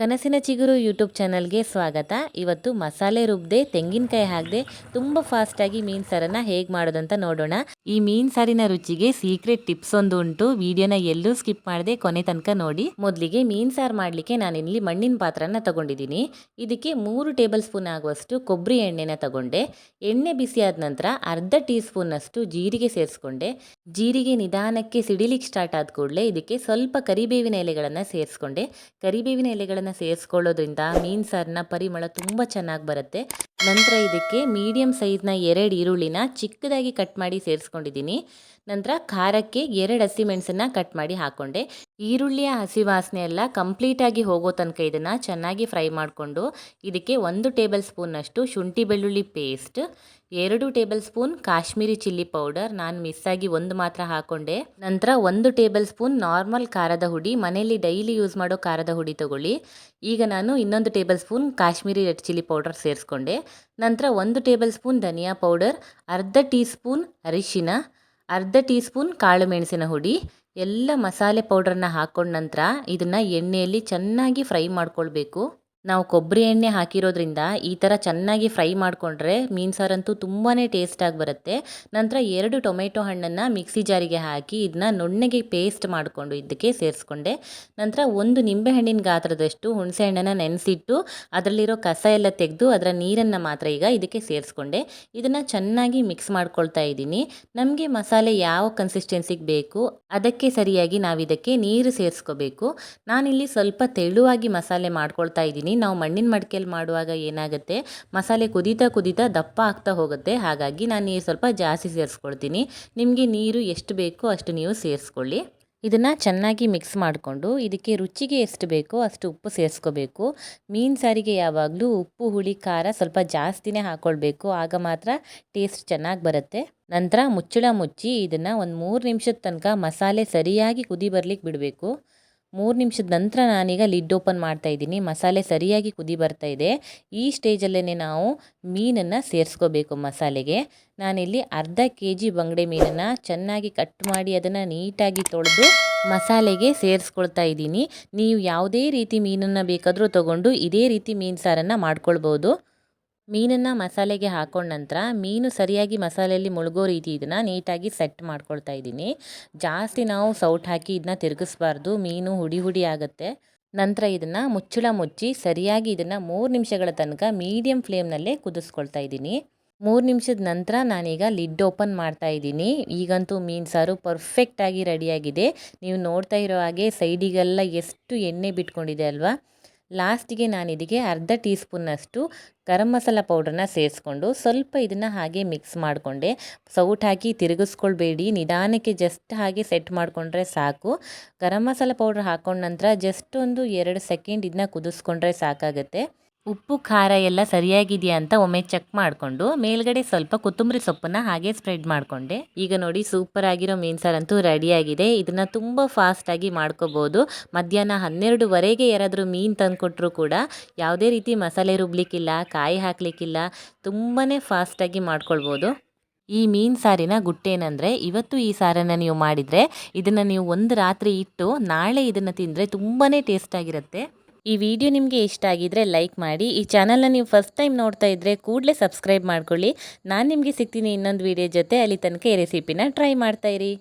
ಕನಸಿನ ಚಿಗುರು ಯೂಟ್ಯೂಬ್ ಚಾನಲ್ಗೆ ಸ್ವಾಗತ. ಇವತ್ತು ಮಸಾಲೆ ರುಬ್ಬದೆ ತೆಂಗಿನಕಾಯಿ ಹಾಕದೆ, ತುಂಬ ಫಾಸ್ಟಾಗಿ ಮೀನು ಸಾರನ್ನು ಹೇಗೆ ಮಾಡೋದಂತ ನೋಡೋಣ. ಈ ಮೀನು ಸಾರಿನ ರುಚಿಗೆ ಸೀಕ್ರೆಟ್ ಟಿಪ್ಸ್ ಒಂದು ಉಂಟು ವಿಡಿಯೋನ ಎಲ್ಲೂ ಸ್ಕಿಪ್ ಮಾಡದೆ ಕೊನೆ ತನಕ ನೋಡಿ. ಮೊದಲಿಗೆ ಮೀನು ಸಾರು ಮಾಡಲಿಕ್ಕೆ ಇಲ್ಲಿ ಮಣ್ಣಿನ ಪಾತ್ರನ ತಗೊಂಡಿದ್ದೀನಿ. ಇದಕ್ಕೆ ಮೂರು ಟೇಬಲ್ ಸ್ಪೂನ್ ಆಗುವಷ್ಟು ಕೊಬ್ಬರಿ ಎಣ್ಣೆನ ತಗೊಂಡೆ. ಎಣ್ಣೆ ಬಿಸಿ ಆದ ನಂತರ ಅರ್ಧ ಟೀ ಸ್ಪೂನಷ್ಟು ಜೀರಿಗೆ ಸೇರಿಸ್ಕೊಂಡೆ. ಜೀರಿಗೆ ನಿಧಾನಕ್ಕೆ ಸಿಡಿಲಿಕ್ಕೆ ಸ್ಟಾರ್ಟ್ ಆದ ಕೂಡಲೇ ಇದಕ್ಕೆ ಸ್ವಲ್ಪ ಕರಿಬೇವಿನ ಎಲೆಗಳನ್ನು ಸೇರಿಸ್ಕೊಂಡೆ. ಕರಿಬೇವಿನ ಎಲೆಗಳನ್ನು ಸೇರಿಸ್ಕೊಳ್ಳೋದ್ರಿಂದ ಮೀನು ಸಾರಿನ ಪರಿಮಳ ತುಂಬ ಚೆನ್ನಾಗಿ ಬರುತ್ತೆ. ನಂತರ ಇದಕ್ಕೆ ಮೀಡಿಯಂ ಸೈಜ್ನ ಎರಡು ಈರುಳ್ಳಿನ ಚಿಕ್ಕದಾಗಿ ಕಟ್ ಮಾಡಿ ಸೇರಿಸ್ಕೊಂಡಿದ್ದೀನಿ. ನಂತರ ಖಾರಕ್ಕೆ ಎರಡು ಹಸಿಮೆಣಸನ್ನ ಕಟ್ ಮಾಡಿ ಹಾಕ್ಕೊಂಡೆ ಈರುಳ್ಳಿಯ ಹಸಿ ವಾಸನೆ ಎಲ್ಲ ಕಂಪ್ಲೀಟಾಗಿ ಹೋಗೋ ತನಕ ಇದನ್ನು ಚೆನ್ನಾಗಿ ಫ್ರೈ ಮಾಡಿಕೊಂಡು ಇದಕ್ಕೆ ಒಂದು ಟೇಬಲ್ ಸ್ಪೂನಷ್ಟು ಶುಂಠಿ ಬೆಳ್ಳುಳ್ಳಿ ಪೇಸ್ಟ್ ಎರಡು table spoon Kashmiri chilli powder ನಾನು ಮಿಸ್ಸಾಗಿ ಒಂದು ಮಾತ್ರ ಹಾಕೊಂಡೆ. ನಂತರ ಒಂದು ಟೇಬಲ್ ಸ್ಪೂನ್ ನಾರ್ಮಲ್ ಖಾರದ ಹುಡಿ, ಮನೆಯಲ್ಲಿ ಡೈಲಿ ಯೂಸ್ ಮಾಡೋ ಖಾರದ ಹುಡಿ ತಗೊಳ್ಳಿ. ಈಗ ನಾನು ಇನ್ನೊಂದು tablespoon Kashmiri red chilli powder ಸೇರಿಸ್ಕೊಂಡೆ. ನಂತರ ಒಂದು ಟೇಬಲ್ ಸ್ಪೂನ್ ಧನಿಯಾ ಪೌಡರ್ ಅರ್ಧ ಟೀ ಸ್ಪೂನ್ ಅರಿಶಿನ ಅರ್ಧ ಟೀ ಸ್ಪೂನ್ ಕಾಳು ಮೆಣಸಿನ ಹುಡಿ, ಎಲ್ಲ ಮಸಾಲೆ ಪೌಡ್ರನ್ನ ಹಾಕೊಂಡ ನಂತರ ಇದನ್ನು ಎಣ್ಣೆಯಲ್ಲಿ ಚೆನ್ನಾಗಿ ಫ್ರೈ ಮಾಡ್ಕೊಳ್ಬೇಕು. ನಾವು ಕೊಬ್ಬರಿ ಎಣ್ಣೆ ಹಾಕಿರೋದ್ರಿಂದ ಈ ಥರ ಚೆನ್ನಾಗಿ ಫ್ರೈ ಮಾಡಿಕೊಂಡ್ರೆ ಮೀನು ಸಾರಂತೂ ತುಂಬಾ ಟೇಸ್ಟಾಗಿ ಬರುತ್ತೆ. ನಂತರ ಎರಡು ಟೊಮೆಟೊ ಹಣ್ಣನ್ನು ಮಿಕ್ಸಿ ಜಾರಿಗೆ ಹಾಕಿ ಇದನ್ನ ನುಣ್ಣಗೆ ಪೇಸ್ಟ್ ಮಾಡಿಕೊಂಡು ಇದಕ್ಕೆ ಸೇರಿಸ್ಕೊಂಡೆ. ನಂತರ ಒಂದು ನಿಂಬೆಹಣ್ಣಿನ ಗಾತ್ರದಷ್ಟು ಹುಣಸೆ ಹಣ್ಣನ್ನು ನೆನೆಸಿಟ್ಟು ಅದರಲ್ಲಿರೋ ಕಸ ಎಲ್ಲ ತೆಗೆದು ಅದರ ನೀರನ್ನು ಮಾತ್ರ ಈಗ ಇದಕ್ಕೆ ಸೇರಿಸ್ಕೊಂಡೆ. ಇದನ್ನು ಚೆನ್ನಾಗಿ ಮಿಕ್ಸ್ ಮಾಡ್ಕೊಳ್ತಾ ಇದ್ದೀನಿ. ನಮಗೆ ಮಸಾಲೆ ಯಾವ ಕನ್ಸಿಸ್ಟೆನ್ಸಿಗೆ ಬೇಕು, ಅದಕ್ಕೆ ಸರಿಯಾಗಿ ನಾವು ಇದಕ್ಕೆ ನೀರು ಸೇರಿಸ್ಕೋಬೇಕು. ನಾನಿಲ್ಲಿ ಸ್ವಲ್ಪ ತೆಳುವಾಗಿ ಮಸಾಲೆ ಮಾಡ್ಕೊಳ್ತಾ ಇದ್ದೀನಿ. ನಾವು ಮಣ್ಣಿನ ಮಡಿಕೆಯಲ್ಲಿ ಮಾಡುವಾಗ ಏನಾಗುತ್ತೆ? ಮಸಾಲೆ ಕುದೀತಾ ಕುದೀತಾ ದಪ್ಪ ಆಗ್ತಾ ಹೋಗುತ್ತೆ. ಹಾಗಾಗಿ ನಾನು ನೀರು ಸ್ವಲ್ಪ ಜಾಸ್ತಿ ಸೇರಿಸ್ಕೊಳ್ತೀನಿ. ನಿಮಗೆ ನೀರು ಎಷ್ಟು ಬೇಕೋ ಅಷ್ಟು ನೀವು ಸೇರಿಸ್ಕೊಳ್ಳಿ. ಇದನ್ನು ಚೆನ್ನಾಗಿ ಮಿಕ್ಸ್ ಮಾಡಿಕೊಂಡು ಇದಕ್ಕೆ ರುಚಿಗೆ ಎಷ್ಟು ಬೇಕೋ ಅಷ್ಟು ಉಪ್ಪು ಸೇರಿಸ್ಕೋಬೇಕು. ಮೀನು ಸಾರಿಗೆ ಯಾವಾಗಲೂ ಉಪ್ಪು, ಹುಳಿ, ಖಾರ ಸ್ವಲ್ಪ ಜಾಸ್ತಿನೇ ಹಾಕ್ಕೊಳ್ಬೇಕು ಆಗ ಮಾತ್ರ ಟೇಸ್ಟ್ ಚೆನ್ನಾಗಿ ಬರುತ್ತೆ. ನಂತರ ಮುಚ್ಚಳ ಮುಚ್ಚಿ ಇದನ್ನು ಒಂದು ಮೂರು ನಿಮಿಷದ ತನಕ ಮಸಾಲೆ ಸರಿಯಾಗಿ ಕುದಿ ಬರಲಿಕ್ಕೆ ಬಿಡಬೇಕು. ಮೂರು ನಿಮಿಷದ ನಂತರ ನಾನೀಗ ಲಿಡ್ ಓಪನ್ ಮಾಡ್ತಾ ಇದ್ದೀನಿ. ಮಸಾಲೆ ಸರಿಯಾಗಿ ಕುದಿ ಬರ್ತಾ ಇದೆ. ಈ ಸ್ಟೇಜಲ್ಲೇ ನಾವು ಮೀನನ್ನು ಸೇರಿಸ್ಕೋಬೇಕು ಮಸಾಲೆಗೆ. ನಾನಿಲ್ಲಿ ಅರ್ಧ ಕೆ ಜಿ ಬಂಗಡೆ ಮೀನನ್ನು ಚೆನ್ನಾಗಿ ಕಟ್ ಮಾಡಿ ಅದನ್ನು ನೀಟಾಗಿ ತೊಳೆದು ಮಸಾಲೆಗೆ ಸೇರಿಸ್ಕೊಳ್ತಾ ಇದ್ದೀನಿ. ನೀವು ಯಾವುದೇ ರೀತಿ ಮೀನನ್ನು ಬೇಕಾದರೂ ತೊಗೊಂಡು ಇದೇ ರೀತಿ ಮೀನು ಸಾರನ್ನು ಮಾಡ್ಕೊಳ್ಬೋದು. ಮೀನನ್ನು ಮಸಾಲೆಗೆ ಹಾಕೊಂಡ ನಂತರ ಮೀನು ಸರಿಯಾಗಿ ಮಸಾಲೆಯಲ್ಲಿ ಮುಳುಗೋ ರೀತಿ ಇದನ್ನು ನೀಟಾಗಿ ಸೆಟ್ ಮಾಡ್ಕೊಳ್ತಾ ಇದ್ದೀನಿ. ಜಾಸ್ತಿ ನಾವು ಸೌಟ್ ಹಾಕಿ ಇದನ್ನ ತಿರುಗಿಸ್ಬಾರ್ದು. ಮೀನು ಹುಡಿ ಹುಡಿ ಆಗುತ್ತೆ. ನಂತರ ಇದನ್ನು ಮುಚ್ಚಳ ಮುಚ್ಚಿ ಸರಿಯಾಗಿ ಇದನ್ನು ಮೂರು ನಿಮಿಷಗಳ ತನಕ ಮೀಡಿಯಮ್ ಫ್ಲೇಮ್ನಲ್ಲೇ ಕುದಿಸ್ಕೊಳ್ತಾ ಇದ್ದೀನಿ. ಮೂರು ನಿಮಿಷದ ನಂತರ ನಾನೀಗ ಲಿಡ್ ಓಪನ್ ಮಾಡ್ತಾ ಇದ್ದೀನಿ. ಈಗಂತೂ ಮೀನು ಸಾರು ಪರ್ಫೆಕ್ಟಾಗಿ ರೆಡಿಯಾಗಿದೆ ನೀವು ನೋಡ್ತಾ ಇರೋ ಹಾಗೆ ಸೈಡಿಗೆಲ್ಲ ಎಷ್ಟು ಎಣ್ಣೆ ಬಿಟ್ಕೊಂಡಿದೆ ಅಲ್ವಾ? ಲಾಸ್ಟಿಗೆ ನಾನು ಇದಕ್ಕೆ ಅರ್ಧ ಟೀ ಸ್ಪೂನ್ನಷ್ಟು ಗರಂ ಮಸಾಲ ಪೌಡ್ರನ್ನ ಸೇರಿಸ್ಕೊಂಡು ಸ್ವಲ್ಪ ಇದನ್ನು ಹಾಗೆ ಮಿಕ್ಸ್ ಮಾಡಿಕೊಂಡೆ. ಸೌಟ್ ಹಾಕಿ ತಿರುಗಿಸ್ಕೊಳ್ಬೇಡಿ. ನಿಧಾನಕ್ಕೆ ಜಸ್ಟ್ ಹಾಗೆ ಸೆಟ್ ಮಾಡಿಕೊಂಡ್ರೆ ಸಾಕು. ಗರಂ ಮಸಾಲ ಪೌಡ್ರ್ ಹಾಕೊಂಡ ನಂತರ ಜಸ್ಟ್ ಒಂದು ಎರಡು ಸೆಕೆಂಡ್ ಇದನ್ನ ಕುದಿಸ್ಕೊಂಡ್ರೆ ಸಾಕಾಗುತ್ತೆ. ಉಪ್ಪು, ಖಾರ ಎಲ್ಲ ಸರಿಯಾಗಿದೆಯಾ ಅಂತ ಒಮ್ಮೆ ಚೆಕ್ ಮಾಡಿಕೊಂಡು ಮೇಲ್ಗಡೆ ಸ್ವಲ್ಪ ಕೊತ್ತಂಬರಿ ಸೊಪ್ಪನ್ನು ಹಾಗೆ ಸ್ಪ್ರೆಡ್ ಮಾಡಿಕೊಂಡೆ. ಈಗ ನೋಡಿ ಸೂಪರ್ ಆಗಿರೋ ಮೀನು ಸಾರಂತೂ ರೆಡಿಯಾಗಿದೆ ಇದನ್ನು ತುಂಬ ಫಾಸ್ಟಾಗಿ ಮಾಡ್ಕೋಬೋದು. ಮಧ್ಯಾಹ್ನ ಹನ್ನೆರಡುವರೆಗೆ ಯಾರಾದರೂ ಮೀನು ತಂದುಕೊಟ್ರು ಕೂಡ ಯಾವುದೇ ರೀತಿ ಮಸಾಲೆ ರುಬ್ಲಿಕ್ಕಿಲ್ಲ, ಕಾಯಿ ಹಾಕಲಿಕ್ಕಿಲ್ಲ ತುಂಬಾ ಫಾಸ್ಟಾಗಿ ಮಾಡ್ಕೊಳ್ಬೋದು. ಈ ಮೀನು ಸಾರಿನ ಗುಟ್ಟೇನಂದರೆ ಇವತ್ತು ಈ ಸಾರನ್ನು ನೀವು ಮಾಡಿದರೆ ಇದನ್ನು ನೀವು ಒಂದು ರಾತ್ರಿ ಇಟ್ಟು ನಾಳೆ ಇದನ್ನು ತಿಂದರೆ ತುಂಬಾ ಟೇಸ್ಟಾಗಿರುತ್ತೆ ಈ ವಿಡಿಯೋ ನಿಮಗೆ ಇಷ್ಟ ಆಗಿದ್ರೆ ಲೈಕ್ ಮಾಡಿ. ಈ ಚಾನಲ್ನ ನೀವು ಫಸ್ಟ್ ಟೈಮ್ ನೋಡ್ತಾ ಇದ್ದರೆ ಕೂಡಲೇ ಸಬ್ಸ್ಕ್ರೈಬ್ ಮಾಡ್ಕೊಳ್ಳಿ. ನಾನು ನಿಮಗೆ ಸಿಗ್ತೀನಿ ಇನ್ನೊಂದು ವಿಡಿಯೋ ಜೊತೆ. ಅಲ್ಲಿ ತನಕ ಈ ರೆಸಿಪಿನ ಟ್ರೈ ಮಾಡ್ತಾಯಿರಿ